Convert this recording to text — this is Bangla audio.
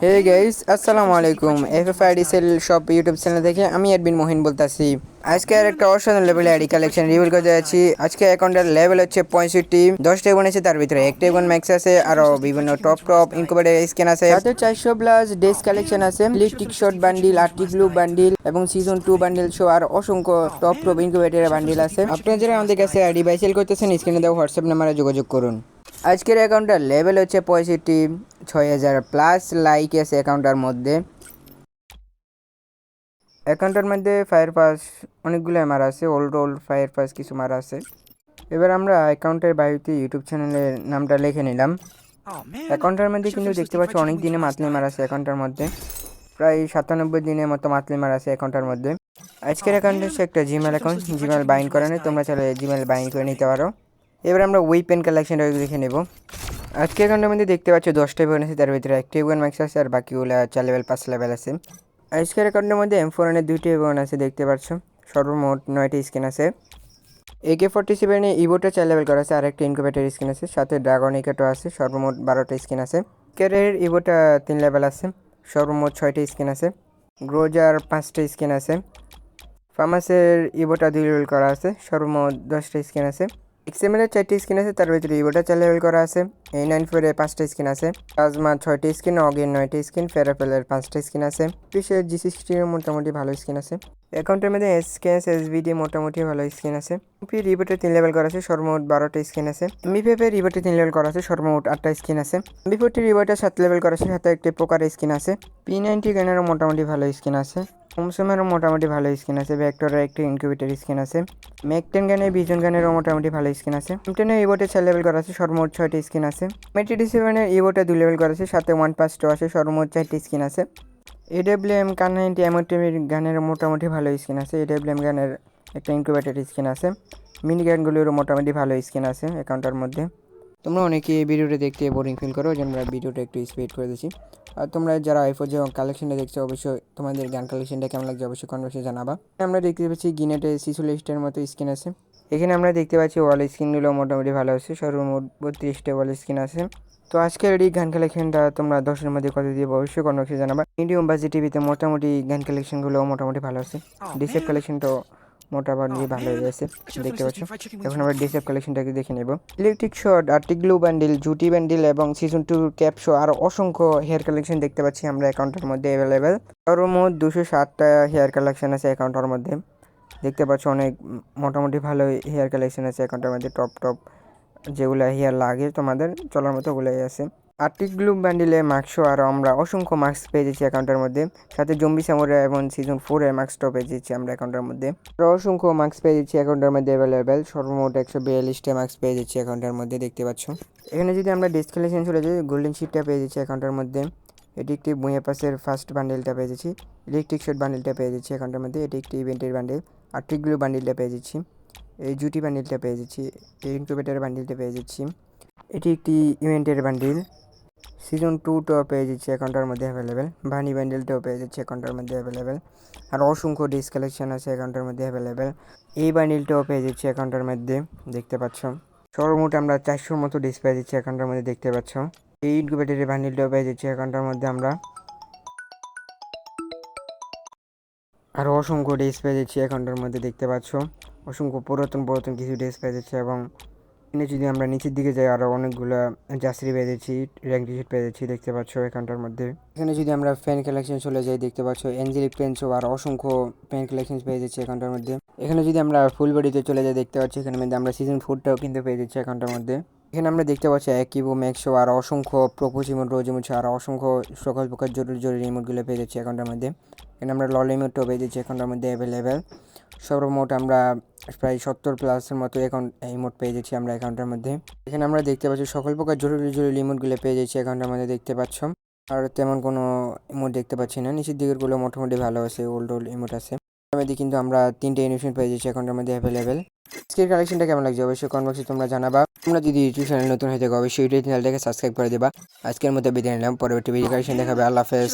হে গাইস আসসালামু আলাইকুম FFID sell shop YouTube channel থেকে আমি অ্যাডমিন মোহিন বলতাছি। আজকে আর একটা অসাধারণ লেভেলে আইডি কালেকশন রিভিল করতে যাচ্ছি। আজকে অ্যাকাউন্টের লেভেল হচ্ছে পঁয়ষট্টি দশটা ইভেন আছে তার ভিতরে। একটা ইভেন ম্যাক্স আছে আরও বিভিন্ন টপ টপ ইনকুবেটার স্ক্যান আছে। সাথে চারশো প্লাস ডেস কালেকশন আছে। Electric short bundle Arctic glue bundle এবং সিজন টু বান্ডিল শো আর অসংখ্য টপ টপ ইনকুবেটার বান্ডিল আছে। আপনারা যারা আমাদের কাছে আইডি বাই সেল করতেছেন স্ক্রিনে দেওয়া হোয়াটসঅ্যাপ নাম্বারে যোগাযোগ করুন। আজকের অ্যাকাউন্টের লেভেল হচ্ছে পঁয়ষট্টি ছয় হাজার প্লাস লাইক আছে অ্যাকাউন্টের মধ্যে। অ্যাকাউন্টের মধ্যে ফায়ার পাস অনেকগুলো মারা আছে ওল্ড ওল্ড ফায়ার পাস কিছু মারা আছে। এবার আমরা অ্যাকাউন্টের বায়ুতে ইউটিউব চ্যানেলের নামটা লিখে নিলাম। অ্যাকাউন্টের মধ্যে কিন্তু দেখতে পাচ্ছি অনেক দিনে মাতলি মারা আছে অ্যাকাউন্টের মধ্যে। প্রায় সাতানব্বই দিনের মতো মাতলি মারা আছে অ্যাকাউন্টের মধ্যে। আজকের অ্যাকাউন্ট হচ্ছে একটা জিমেল অ্যাকাউন্ট জিমেল বাইন করে নেই তোমরা চাইলে জিমেল বাইন করে নিতে পারো। এবার আমরা উইপেন কালেকশনটা দেখে নেব। আজকে অ্যাকাউন্টের মধ্যে দেখতে পাচ্ছ দশটা ইভেন আছে তার ভিতরে একটি ইভেন ম্যাক্স আছে আর বাকিগুলো চার লেভেল পাঁচ লেভেল আছে। আজকের অ্যাকাউন্টের মধ্যে এম ফোর এনের দুইটি ইভেন আছে, দেখতে পাচ্ছ। সর্বমোট নয়টি স্কিন আছে। একে ফোর্টি সেভেনে ইভোটা চার লেভেল করা আছে আর একটা ইনকুবেটার স্কিন আছে, সাথে ড্রাগন ইকেটও আছে, সর্বমোট বারোটা স্কিন আছে। ক্যারের ইভোটা তিন লেভেল আছে, সর্বমোট ছয়টি স্কিন আছে। গ্রোজার পাঁচটা স্কিন আছে। ফার্মাসের ইভোটা দুই লেভেল করা আছে, সর্বমোট দশটা স্কিন আছে। এক্সএমএলের চারটি স্ক্রিন আছে, তার ভিতরে ইভোটা চার লেভেল করা আছে। এই নাইন ফোরে পাঁচটা স্কিন আছে প্লাজমা ছয়টি স্কিন অগের নয়টি স্কিন ফেরাফেলের পাঁচটা স্কিন আছে পিসের জি সিক্সটির মোটামুটি ভালো স্কিন আছে অ্যাকাউন্টের মধ্যে এসকেএস এসবিডি মোটামুটি ভালো স্কিন আছে পি রিবোটে তিন লেভেল করা আছে সর্বমোট বারোটা স্কিন আছে মিপেপে রিবোটে তিন লেভেল করা আছে সর্বমোট আটটা স্কিন আছে বিফোরটি রিবোটে সাত লেভেল করা আছে সাথে একটি পোকার স্কিন আছে পি নাইনটি গানেরও মোটামুটি ভালো স্কিন আছে হোমসোমেরও মোটামুটি ভালো স্কিন আছে ভেক্টরের একটি ইনকিউবেটর স্কিন আছে ম্যাকটেন গানের বিজন গানেরও মোটামুটি ভালো স্কিন আছে টেনের ইবোটে চার লেভেল করা আছে সর্বমোট ছয়টি স্কিন আছে মেটিডি সেভেনের ইবোটে দুই লেভেল করা আছে, সাথে ওয়ান পাঁচটাও আছে, সর্বমোট চারটি স্কিন আছে। এডব্লিউএম কান নাইনটি এমোটিভির গানের মোটামুটি ভালো স্কিন আছে এডব্লিউএম গানের একটা ইনকিউবেটর স্কিন আছে। মিনি গানগুলিরও মোটামুটি ভালো স্কিন আছে অ্যাকাউন্টের মধ্যে। তোমরা অনেকে ভিডিওটা দেখতে বোরিং ফিল করো যে আমরা ভিডিওটা একটু স্পিড করে দিচ্ছি। আর তোমরা যারা আইফোন যে কালেকশনটা দেখছ, অবশ্যই তোমাদের গান কালেকশনটা কেমন লাগছে অবশ্যই কনভার্সে জানাবা। আমরা দেখতে পাচ্ছি গিনেটে সিসুলিস্টের মতো স্কিন আছে। এখানে আমরা দেখতে পাচ্ছি ওয়াল স্কিনগুলো মোটামুটি ভালো আছে সর্বমোট বত্রিশটা ওয়াল স্ক্রিন আছে। তো আজকের এই গান কালেকশনটা তোমরা দশের মধ্যে কত দিয়ে অবশ্যই কনভার্সে জানাবা। মিডিয়াম বাজেট টিভিতে মোটামুটি গান কালেকশনগুলো মোটামুটি ভালো আছে। ডিসেপ কালেকশনটাও মোটামুটি ভালো হয়ে গেছে দেখতে পাচ্ছ। এখন আমরা ডিসেপ কালেকশনটাকে দেখে নেব। ইলেকট্রিক শট আর্টিক গ্লু ব্যান্ডেল জুটি ব্যান্ডেল এবং সিজন টু ক্যাপশো আর অসংখ্য হেয়ার কালেকশন দেখতে পাচ্ছি আমরা অ্যাকাউন্টের মধ্যে অ্যাভেলেবেল সর্বমোট দুশো ষাটটা হেয়ার কালেকশন আছে অ্যাকাউন্টের মধ্যে। দেখতে পাচ্ছ অনেক মোটামুটি ভালো হেয়ার কালেকশন আছে অ্যাকাউন্টের মধ্যে টপ টপ যেগুলো হেয়ার লাগে তোমাদের চলার মতো ওগুলোই আছে। আর্টিক গ্লু ব্যান্ডেলে মার্কসও আর আমরা অসংখ্য মার্কস পেয়ে যাচ্ছি অ্যাকাউন্টের মধ্যে। সাথে জম্বি সামরে এবং সিজন ফোরের মার্কসটাও পেয়ে যাচ্ছি আমরা অ্যাকাউন্টের মধ্যে। আরও অসংখ্য মার্কস পেয়ে যাচ্ছি অ্যাকাউন্টের মধ্যে অ্যাভেলেবেল সর্বমোট একশো বিয়াল্লিশটা মার্কস পেয়ে যাচ্ছি অ্যাকাউন্টের মধ্যে, দেখতে পাচ্ছ। এখানে যদি আমরা ডিসকালেকশন চলে যাই গোল্ডেন শিটটা পেয়ে যাচ্ছি অ্যাকাউন্টের মধ্যে। এটি একটি বুঁয়ে পাসের ফার্স্ট বান্ডেলটা পেয়ে যাচ্ছি ইলেকট্রিক শট বান্ডেলটা পেয়ে যাচ্ছি অ্যাকাউন্টের মধ্যে, এটি একটি ইভেন্টের বান্ডেল আর্টিক গ্লু বান্ডেলটা পেয়ে যাচ্ছি, এই জুটি বান্ডিলটা পেয়ে যাচ্ছি, এই ইনকিউবেটার বান্ডিলটা পেয়ে যাচ্ছি, এটি একটি ইভেন্টের বান্ডিল সিজন টুটাও পেয়ে যাচ্ছি অ্যাকাউন্টের মধ্যে অ্যাভেলেবেল বানি বান্ডিলটাও পেয়ে যাচ্ছি অ্যাকাউন্টের মধ্যে অ্যাভেলেবেল আর অসংখ্য ডিস কালেকশন আছে অ্যাকাউন্টের মধ্যে অ্যাভেলেবেল এই বান্ডিলটাও পেয়ে যাচ্ছি অ্যাকাউন্টের মধ্যে, দেখতে পাচ্ছ। সর্বমোট আমরা চারশোর মতো ডিস পেয়ে যাচ্ছি অ্যাকাউন্টের মধ্যে, দেখতে পাচ্ছ। এই ইনকিউবেটারের বান্ডিলটাও পেয়ে যাচ্ছি অ্যাকাউন্টের মধ্যে আমরা আরও অসংখ্য ড্রেস পেয়ে যাচ্ছি অ্যাকাউন্টের মধ্যে, দেখতে পাচ্ছ? অসংখ্য পুরাতন পুরাতন কিছু ড্রেস পেয়ে যাচ্ছে এবং এনে যদি আমরা নিচের দিকে যাই আরও অনেকগুলো জাসরি পেয়ে যাচ্ছি র্যাঙ্ক টি শার্ট পেয়ে যাচ্ছি, দেখতে পাচ্ছ অ্যাকাউন্টের মধ্যে। এখানে যদি আমরা ফ্যান কালেকশন চলে যাই, দেখতে পাচ্ছ এঞ্জেলিক পেন্সও আর অসংখ্য প্যান কালেকশন পেয়ে যাচ্ছি অ্যাকাউন্টের মধ্যে। এখানে যদি আমরা ফুল বডিতে চলে যাই, দেখতে পাচ্ছি এখানে মধ্যে আমরা সিজন ফুডটাও কিন্তু পেয়ে যাচ্ছি অ্যাকাউন্টের মধ্যে। এখানে আমরা দেখতে পাচ্ছি একিবো ম্যাক্সো আর অসংখ্য প্রপোজ ইমোট রোজ ইমোট আর অসংখ্য সকল প্রকার জরুরি জরুরি ইমোটগুলো পেয়ে যাচ্ছি অ্যাকাউন্টের মধ্যে। এখানে আমরা লল ইমোটটাও পেয়ে যাচ্ছি অ্যাকাউন্টের মধ্যে অ্যাভেলেবেল সর্বমোট আমরা প্রায় সত্তর প্লাসের মতো অ্যাকাউন্ট ইমোট পেয়ে যাচ্ছি আমরা অ্যাকাউন্টের মধ্যে। এখানে আমরা দেখতে পাচ্ছি সকল প্রকার জরুরি জরুরি ইমোটগুলো পেয়ে যাচ্ছি অ্যাকাউন্টের মধ্যে দেখতে পাচ্ছ। আর তেমন কোনো ইমোট দেখতে পাচ্ছি না। নিচের দিকেরগুলো মোটামুটি ভালো আছে ওল্ড ওল্ড ইমোট আছে। মধ্যে কিন্তু আমরা তিনটে ইউনিফর্ম পেয়ে যাচ্ছি অ্যাকাউন্টের মধ্যে অ্যাভেলেবেল আজকের কালেকশনটা কেমন লাগছে অবশ্যই কনবক্সে তোমরা জানাবা। তোমরা যদি ইউটিউব চ্যানেল নতুন হয়ে থাকো, অবশ্যই ইউটিউব চ্যানেলটাকে সাবস্ক্রাইব করে দেবা। আজকের মতো বিদায় নিলাম। পরবর্তী ভিডিও কালেকশন দেখাবে। আল্লাহ হাফেজ।